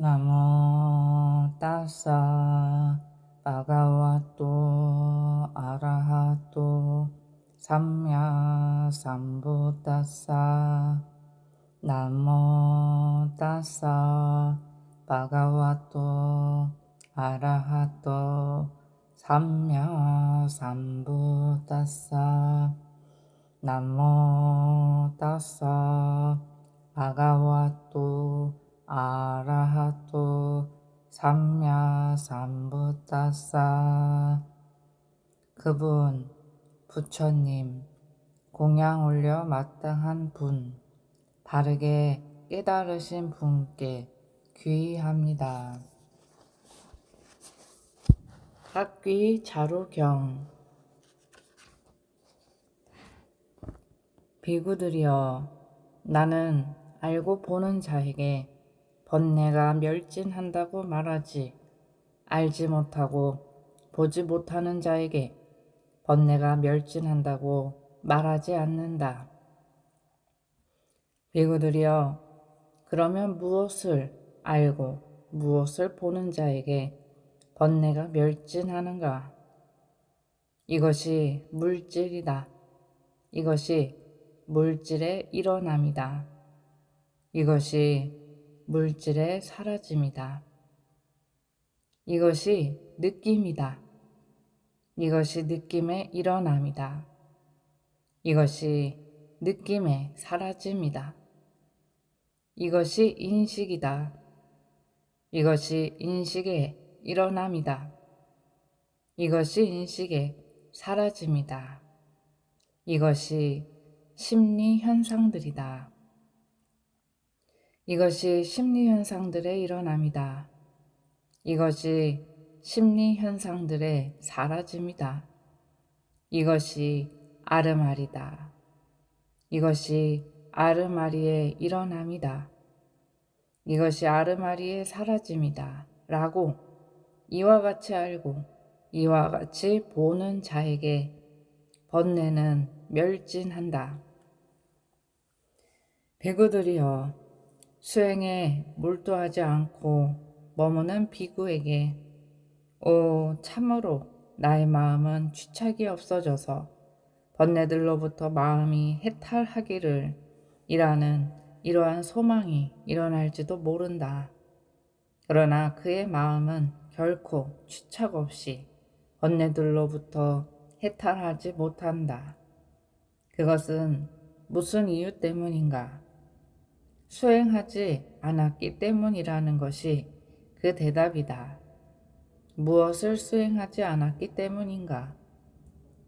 나모 따사 바가와또 아라하또 삼야 삼부따사 나모 따사 바가와또 아라하또 삼야 삼부따사 나모 따사 바가와또 아라하토 삼야 삼부따사 그분 부처님 공양 올려 마땅한 분 바르게 깨달으신 분께 귀의합니다. 학귀 자루경 비구들이여 나는 알고 보는 자에게 번뇌가 멸진한다고 말하지 알지 못하고 보지 못하는 자에게 번뇌가 멸진한다고 말하지 않는다. 비구들이여 그러면 무엇을 알고 무엇을 보는 자에게 번뇌가 멸진하는가? 이것이 물질이다. 이것이 물질의 일어남이다. 이것이 물질의 사라짐이다. 이것이 느낌이다. 이것이 느낌의 일어남이다. 이것이 느낌의 사라짐이다. 이것이 인식이다. 이것이 인식의 일어남이다. 이것이 인식의 사라짐이다. 이것이 심리 현상들이다. 이것이 심리 현상들의 일어남이다. 이것이 심리 현상들의 사라짐이다. 이것이 아르마리다. 이것이 아르마리의 일어남이다. 이것이 아르마리의 사라짐이다. 라고 이와 같이 알고 이와 같이 보는 자에게 번뇌는 멸진한다. 배구들이여 수행에 몰두하지 않고 머무는 비구에게 오 참으로 나의 마음은 취착이 없어져서 번뇌들로부터 마음이 해탈하기를 이라는 이러한 소망이 일어날지도 모른다. 그러나 그의 마음은 결코 취착 없이 번뇌들로부터 해탈하지 못한다. 그것은 무슨 이유 때문인가? 수행하지 않았기 때문이라는 것이 그 대답이다. 무엇을 수행하지 않았기 때문인가?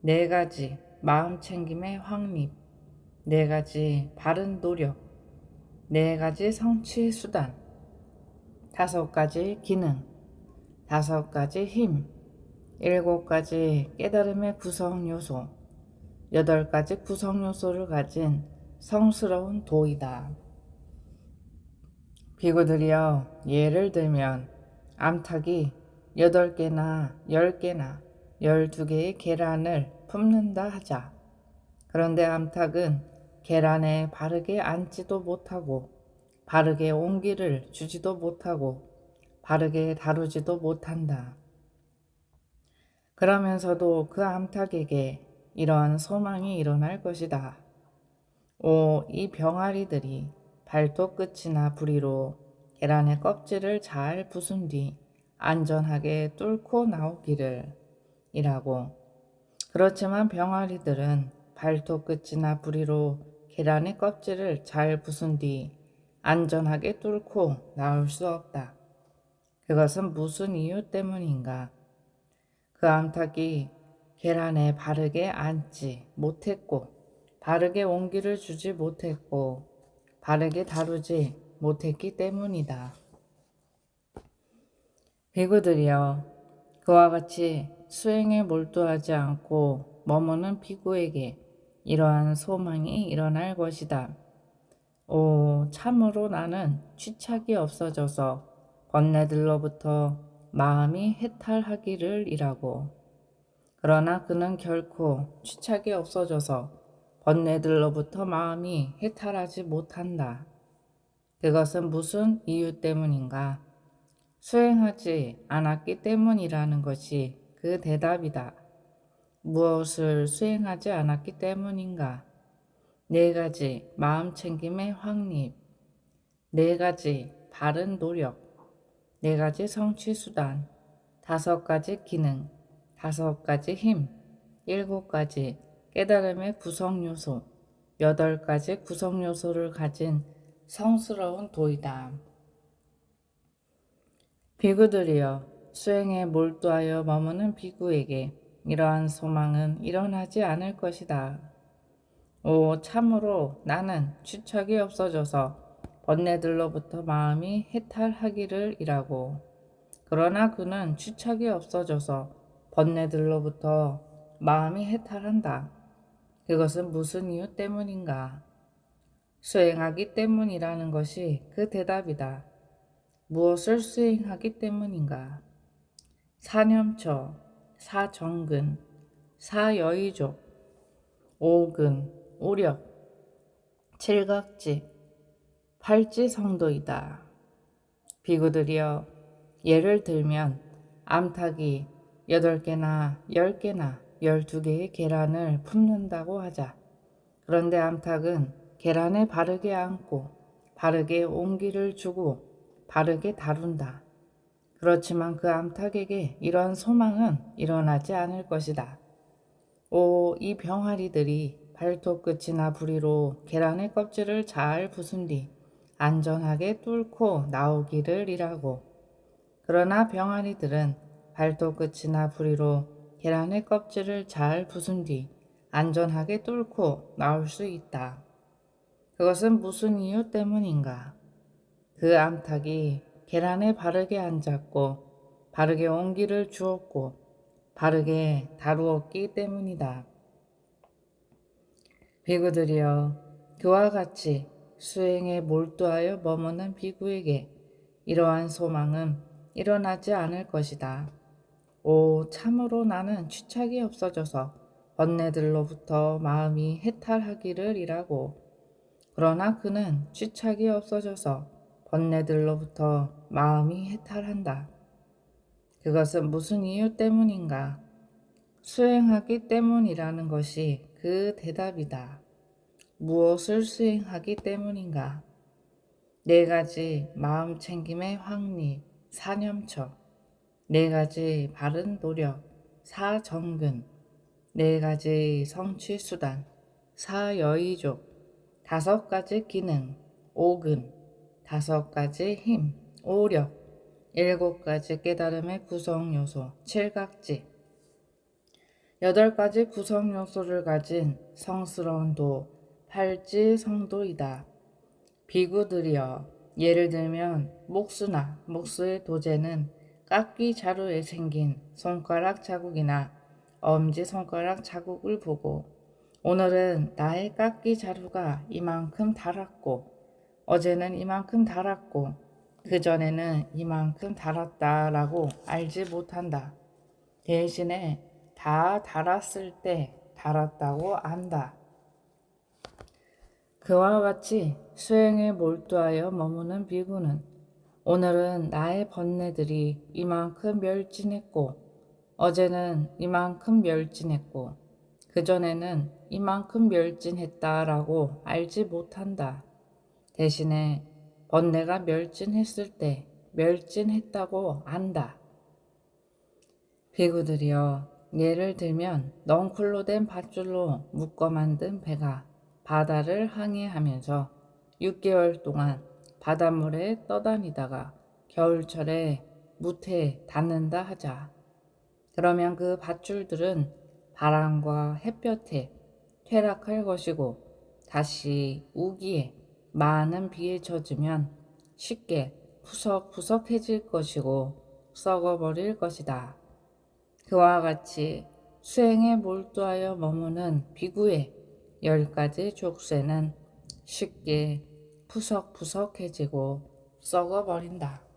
네 가지 마음 챙김의 확립, 네 가지 바른 노력, 네 가지 성취의 수단, 다섯 가지 기능, 다섯 가지 힘, 일곱 가지 깨달음의 구성 요소, 여덟 가지 구성 요소를 가진 성스러운 도이다. 비구들이여 예를 들면 암탉이 8개나 10개나 12개의 계란을 품는다 하자. 그런데 암탉은 계란에 바르게 앉지도 못하고 바르게 온기를 주지도 못하고 바르게 다루지도 못한다. 그러면서도 그 암탉에게 이러한 소망이 일어날 것이다. 오, 이 병아리들이 발톱 끝이나 부리로 계란의 껍질을 잘 부순 뒤 안전하게 뚫고 나오기를 이라고. 그렇지만 병아리들은 발톱 끝이나 부리로 계란의 껍질을 잘 부순 뒤 안전하게 뚫고 나올 수 없다. 그것은 무슨 이유 때문인가? 그 암탉이 계란에 바르게 앉지 못했고, 바르게 온기를 주지 못했고, 바르게 다루지 못했기 때문이다. 비구들이여 그와 같이 수행에 몰두하지 않고 머무는 비구에게 이러한 소망이 일어날 것이다. 오, 참으로 나는 취착이 없어져서 번뇌들로부터 마음이 해탈하기를 이라고. 그러나 그는 결코 취착이 없어져서 번뇌들로부터 마음이 해탈하지 못한다. 그것은 무슨 이유 때문인가? 수행하지 않았기 때문이라는 것이 그 대답이다. 무엇을 수행하지 않았기 때문인가? 네 가지 마음 챙김의 확립, 네 가지 바른 노력, 네 가지 성취 수단, 다섯 가지 기능, 다섯 가지 힘, 일곱 가지 깨달음의 구성 요소, 여덟 가지 구성 요소를 가진 성스러운 도이다. 비구들이여 수행에 몰두하여 머무는 비구에게 이러한 소망은 일어나지 않을 것이다. 오 참으로 나는 추척이 없어져서 번뇌들로부터 마음이 해탈하기를 이라고. 그러나 그는 추척이 없어져서 번뇌들로부터 마음이 해탈한다. 그것은 무슨 이유 때문인가? 수행하기 때문이라는 것이 그 대답이다. 무엇을 수행하기 때문인가? 사념처, 사정근, 사여의족, 오근, 오력, 칠각지, 팔지성도이다. 비구들이여 예를 들면 암탉이 여덟 개나 열 개나 열두 개의 계란을 품는다고 하자. 그런데 암탉은 계란에 바르게 안고 바르게 온기를 주고 바르게 다룬다. 그렇지만 그 암탉에게 이런 소망은 일어나지 않을 것이다. 오, 이 병아리들이 발톱 끝이나 부리로 계란의 껍질을 잘 부순 뒤 안전하게 뚫고 나오기를 이라고. 그러나 병아리들은 발톱 끝이나 부리로 계란의 껍질을 잘 부순 뒤 안전하게 뚫고 나올 수 있다. 그것은 무슨 이유 때문인가? 그 암탉이 계란에 바르게 앉았고 바르게 온기를 주었고 바르게 다루었기 때문이다. 비구들이여 그와 같이 수행에 몰두하여 머무는 비구에게 이러한 소망은 일어나지 않을 것이다. 오, 참으로 나는 취착이 없어져서 번뇌들로부터 마음이 해탈하기를 이라고. 그러나 그는 취착이 없어져서 번뇌들로부터 마음이 해탈한다. 그것은 무슨 이유 때문인가? 수행하기 때문이라는 것이 그 대답이다. 무엇을 수행하기 때문인가? 네 가지 마음 챙김의 확립, 사념처, 네 가지 바른 노력, 사정근, 네 가지 성취 수단, 사여의족, 다섯 가지 기능, 오근, 다섯 가지 힘, 오력, 일곱 가지 깨달음의 구성 요소, 칠각지, 여덟 가지 구성 요소를 가진 성스러운 도, 팔지 성도이다. 비구들이여, 예를 들면 목수나 목수의 도제는 깎기 자루에 생긴 손가락 자국이나 엄지 손가락 자국을 보고 오늘은 나의 깎기 자루가 이만큼 달았고 어제는 이만큼 달았고 그전에는 이만큼 달았다라고 알지 못한다. 대신에 다 달았을 때 달았다고 안다. 그와 같이 수행에 몰두하여 머무는 비구는 오늘은 나의 번뇌들이 이만큼 멸진했고 어제는 이만큼 멸진했고 그전에는 이만큼 멸진했다라고 알지 못한다. 대신에 번뇌가 멸진했을 때 멸진했다고 안다. 비구들이여 예를 들면 넝쿨로 된 밧줄로 묶어 만든 배가 바다를 항해하면서 6개월 동안 바닷물에 떠다니다가 겨울철에 무태에 닿는다 하자. 그러면 그 밧줄들은 바람과 햇볕에 퇴락할 것이고 다시 우기에 많은 비에 젖으면 쉽게 푸석푸석해질 것이고 썩어버릴 것이다. 그와 같이 수행에 몰두하여 머무는 비구의 열 가지 족쇄는 쉽게 푸석푸석해지고 썩어버린다.